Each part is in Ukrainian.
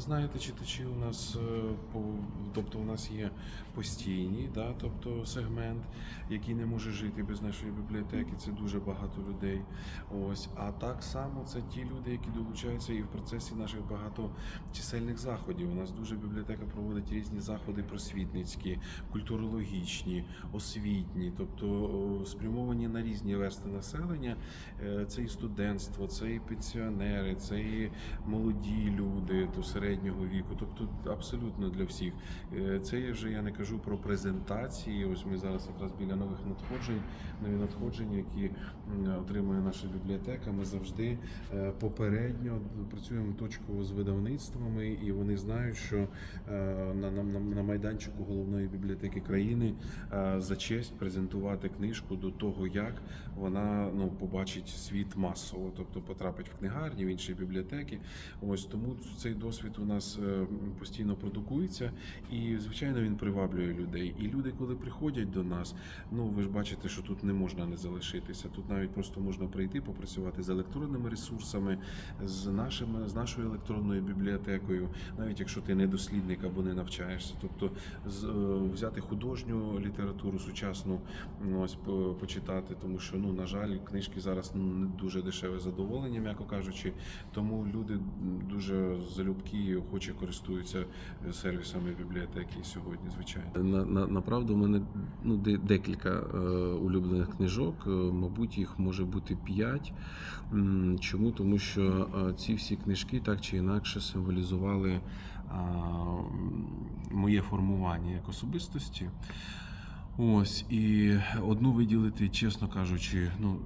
сказати, читачі у нас е, тобто у нас є постійні, да, тобто сегмент, який не може жити без нашої бібліотеки. Це дуже багато людей. Ось, а так само це ті люди, які долучаються і в процесі наших багаточисельних заходів. У нас дуже бібліотека проводить різні заходи просвітницькі, культурологічні, освітні, тобто спрямовані на різні версти населення. Е, Це і студентство, це і пенсіонери, це і молоді люди до середнього віку, тобто абсолютно для всіх. Е, Це я вже я не кажу про презентації. Ось ми зараз якраз біля нових надходжень, нові надходження, які отримує наша бібліотека. Ми завжди е, попередньо працюємо точково з видавництвами, і вони знають, що е, на, на, на- майданчику головної бібліотеки країни за честь презентувати книжку до того, як вона ну побачить світ масово, тобто потрапить в книгарні, в інші бібліотеки. Ось тому цей досвід у нас е, постійно продукується, і звичайно він приваблює людей. І люди, коли приходять до нас, ну ви ж бачите, що тут не можна не залишитися. Тут навіть просто можна прийти, попрацювати з електронними ресурсами, з нашими з нашою електронною бібліотекою, навіть якщо ти не дослідник або не навчаєшся. Тобто з, е, взяти художню літературу сучасну, ну, ось почитати, тому що ну на жаль, книжки зараз ну, не дуже дешеве задоволення, м'яко кажучи. Тому люди дуже залюбки і охоче користуються е, сервісами бібліотеки сьогодні, звичайно. На, на, направду, у мене ну, де, декілька е, улюблених книжок, е, мабуть, їх може бути п'ять. Чому? Тому що е, ці всі книжки так чи інакше символізували м, моє формування як особистості. Ось і одну виділити, чесно кажучи, ну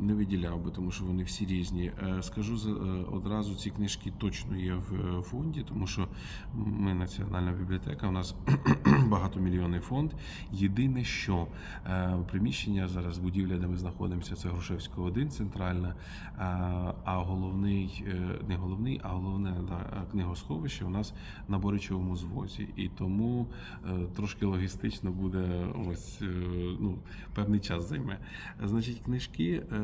не виділяв би, тому що вони всі різні. Е, Скажу е, одразу, ці книжки точно є в е, фонді, тому що ми національна бібліотека. У нас багатомільйонний фонд. Єдине, що приміщення зараз будівля, де ми знаходимося, це Грушевського 1, центральна. А, головний, не головний, а головне да, книгосховище у нас на Боричевому звозі. І тому трошки логістично буде ось е, ну, певний час займе. Значить, книжки, е,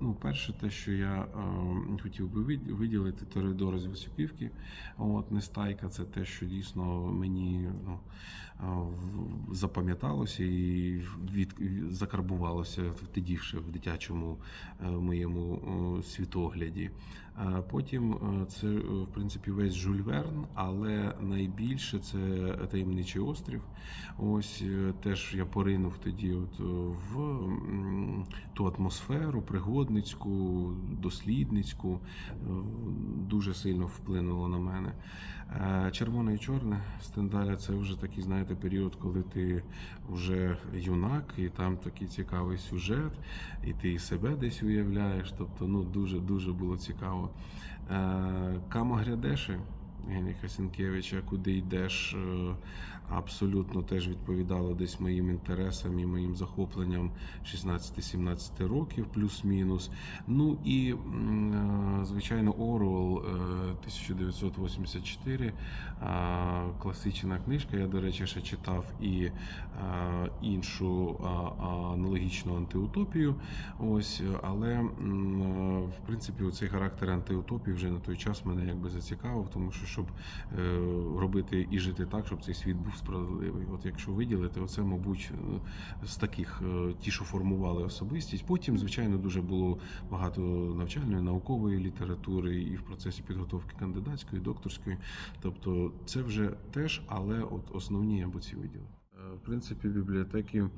ну, перше, те, що я е, хотів би вид- виділити, Торидора з Васюківки. От Нестайка, це те, що дійсно мені ну, запам'яталося і від, закарбувалося тоді ще в дитячому моєму світогляді. Е, Потім е, це, е, в принципі, весь Жюль Верн, але найбільше це таємничий острів. Ось теж я поринув тоді от в ту атмосферу пригодницьку, дослідницьку, дуже сильно вплинуло на мене. Е, Червоне і чорне Стендаля це вже такий, знаєте, період, коли ти вже юнак, і там такий цікавий сюжет, і ти себе десь уявляєш. Тобто, ну дуже дуже було цікаво. Е, Камо Грядеши. Євгенія Хасінкевича, куди йдеш, е, абсолютно теж відповідало десь моїм інтересам і моїм захопленням 16-17 років, плюс-мінус. Ну і, е, звичайно, Оруел 1984, е, класична книжка. Я, до речі, ще читав і іншу аналогічну антиутопію. Ось, але в принципі цей характер антиутопії вже на той час мене якби зацікавив, тому що щоб е, робити і жити так, щоб цей світ був справедливий. От якщо виділити, оце, мабуть, е, з таких е, ті, що формували особистість. Потім, звичайно, дуже було багато навчальної, наукової літератури і в процесі підготовки кандидатської, докторської. Тобто, це вже теж, але от основні б ці виділив. Е, В принципі, бібліотеки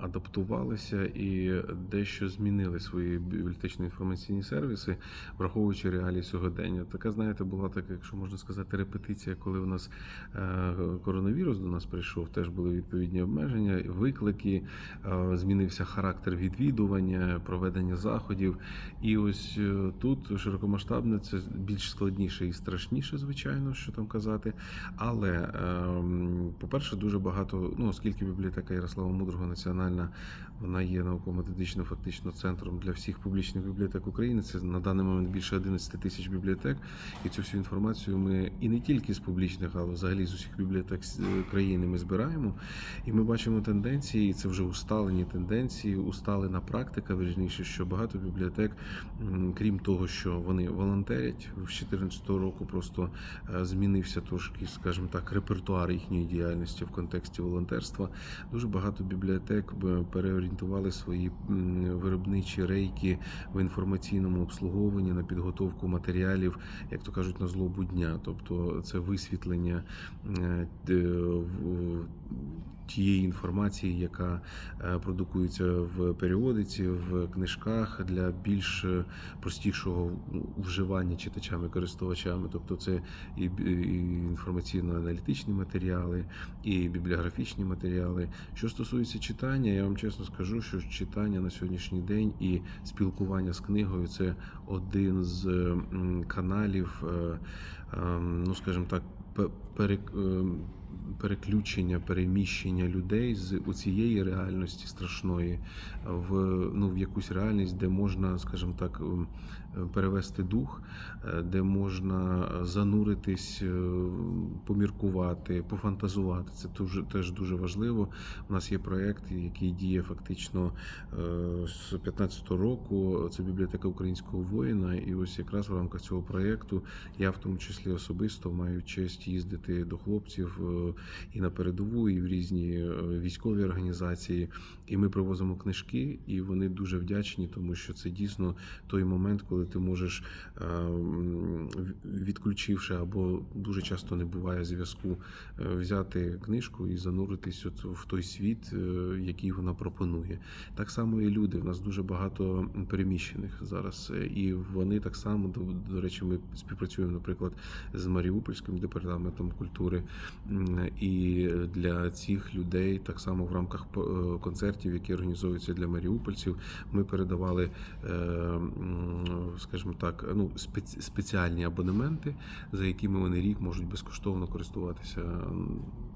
адаптувалися і дещо змінили свої бібліотечно-інформаційні сервіси, враховуючи реалії сьогодення. Така, знаєте, була така, якщо можна сказати, репетиція, коли у нас е, коронавірус до нас прийшов, теж були відповідні обмеження, виклики, е, змінився характер відвідування, проведення заходів. І ось е, тут широкомасштабне це більш складніше і страшніше, звичайно, що там казати. Але, ем, по-перше, дуже багато, ну оскільки бібліотека Ярослава Мудрого національна вона є науково-методичним фактично центром для всіх публічних бібліотек України. Це на даний момент більше 11 тисяч бібліотек. І цю всю інформацію ми і не тільки з публічних, але взагалі з усіх бібліотек країни ми збираємо. І ми бачимо тенденції, і це вже усталені тенденції, усталена практика. Вірніше, що багато бібліотек, крім того, що вони волонтерять, з 2014 року просто е, змінився трошки, скажімо так, репертуар їхньої діяльності в контексті волонтерства. Дуже багато бібліотек переорієнтували свої виробничі рейки в інформаційному обслуговуванні на підготовку матеріалів, як то кажуть, на злобу дня. Тобто це висвітлення е, тієї інформації, яка е, продукується в періодиці, в книжках для більш е, простішого вживання читачами, користувачами. Тобто це і, інформаційно-аналітичні матеріали, і бібліографічні матеріали. Що стосується читання, я вам чесно скажу, що читання на сьогоднішній день і спілкування з книгою це один з каналів, е, ем, ну скажімо так, пе- пере, ем, переключення, переміщення людей з цієї реальності страшної в ну в якусь реальність, де можна, скажімо так, ем, перевести дух, е, де можна зануритись, е, поміркувати, пофантазувати. Це дуже теж дуже важливо. У нас є проєкт, який діє фактично е, з 15-го року. Це бібліотека українського воїна. І ось якраз в рамках цього проєкту я в тому числі особисто маю честь їздити до хлопців е, і на передову, і в різні е, військові організації. І ми привозимо книжки, і вони дуже вдячні, тому що це дійсно той момент, коли ти можеш, е, відключивши або дуже часто не буває зв'язку, е, взяти книжку і зануритись от в той світ, е, який вона пропонує. Так само і люди. В нас дуже багато переміщених зараз, е, і вони так само до речі, ми співпрацюємо, наприклад, з Маріупольським департаментом культури. М, І для цих людей так само в рамках е, концертів, які організовуються для маріупольців, ми передавали, е, скажімо так, ну спеціальні абонементи, за якими вони рік можуть безкоштовно користуватися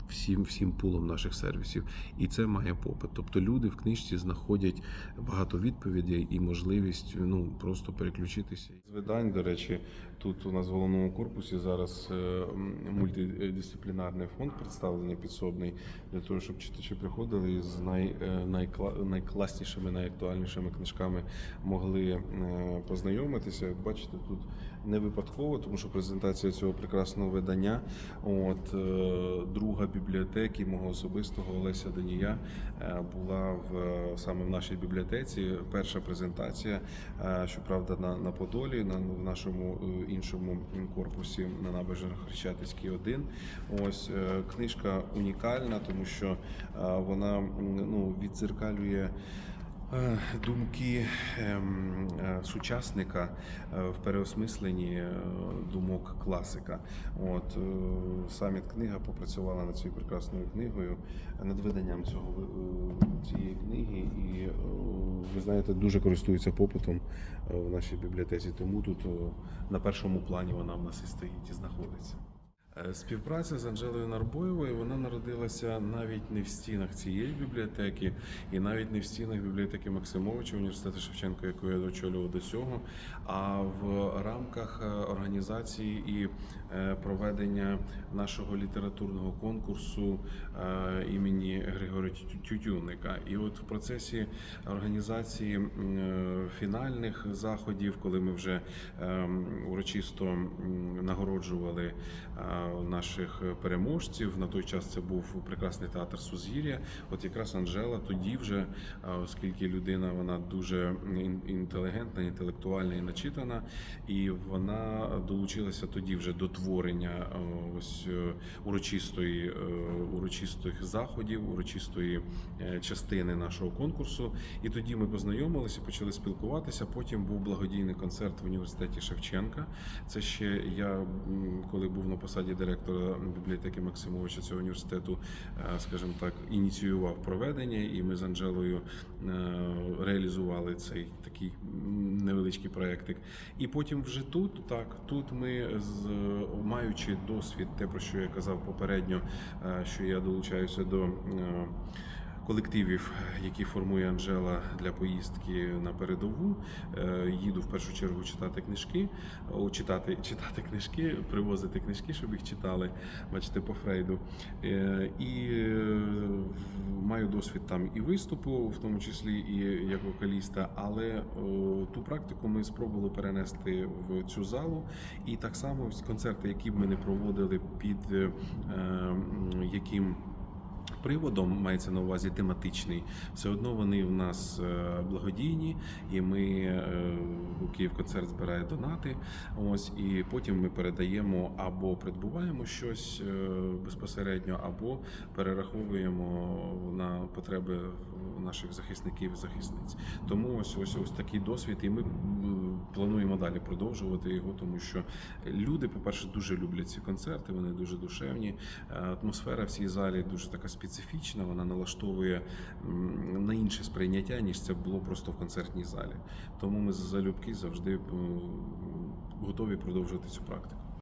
всім всім пулом наших сервісів. І це має попит. Тобто люди в книжці знаходять багато відповідей і можливість ну просто переключитися. З видань, до речі, тут у нас в головному корпусі зараз е, мультидисциплінарний фонд представлений підсобний для того, щоб читачі приходили з най, е, найкла, найкласнішими, найактуальнішими книжками могли е, познайомитися. Як Бачите, тут не випадково, тому що презентація цього прекрасного видання. От друга бібліотеки мого особистого Олеся Данія була в саме в нашій бібліотеці. Перша презентація, щоправда, на, на Подолі, на в нашому іншому корпусі на набережних Хрещатицькій 1. Ось е, книжка унікальна, тому що е, вона ну, відзеркалює. Е, Думки ем, е, сучасника е, в переосмисленні думок класика. От саміт книга попрацювала над цією прекрасною книгою, над виданням цього цієї книги, і ви знаєте, дуже користується попитом в нашій бібліотеці. Тому тут на першому плані вона в нас і стоїть і знаходиться. Е, Співпраця з Анжелою Нарбоєвою вона народилася навіть не в стінах цієї бібліотеки, і навіть не в стінах бібліотеки Максимовича університету Шевченка, яку я очолював до цього, а в рамках е, організації і е, проведення нашого літературного конкурсу імені Григорія Тютюнника. І от в процесі організації фінальних заходів, коли ми вже ем, урочисто нагороджували наших переможців. На той час це був прекрасний театр Сузір'я. От якраз Анжела тоді вже, е, оскільки людина вона дуже інтелігентна, інтелектуальна і начитана, і вона долучилася тоді вже до творення е, ось е, урочистої е, урочистих заходів, урочистої е, частини нашого конкурсу. І тоді ми познайомилися, почали спілкуватися. Потім був благодійний концерт в університеті Шевченка. Це ще я, коли був на посаді директора бібліотеки Максимовича цього університету, е, скажімо так, ініціював проведення, і ми з Анжелою е, реалізували цей такий невеличкий проєктик. І потім вже тут, так, тут ми з маючи досвід, те про що я казав попередньо, е, що я долучаюся до. Колективів, які формує Анжела для поїздки на передову. Е, Їду в першу чергу читати книжки, читати, читати книжки, привозити книжки, щоб їх читали, бачите, по Фрейду. Е, І е, маю досвід там і виступу, в тому числі і як вокаліста, але ту практику ми спробували перенести в цю залу. І так само концерти, які б ми не проводили під яким. Приводом мається на увазі тематичний, все одно вони в нас е, благодійні, і ми е, Київ концерт збирає донати. Ось і потім ми передаємо або придбуваємо щось е, безпосередньо, або перераховуємо на потреби наших захисників і захисниць. Тому ось ось ось такий досвід, і ми плануємо далі продовжувати його, тому що люди, по-перше, дуже люблять ці концерти, вони дуже душевні. Атмосфера в цій залі дуже така специфічна, вона налаштовує на інше сприйняття, ніж це було просто в концертній залі. Тому ми залюбки завжди готові продовжувати цю практику.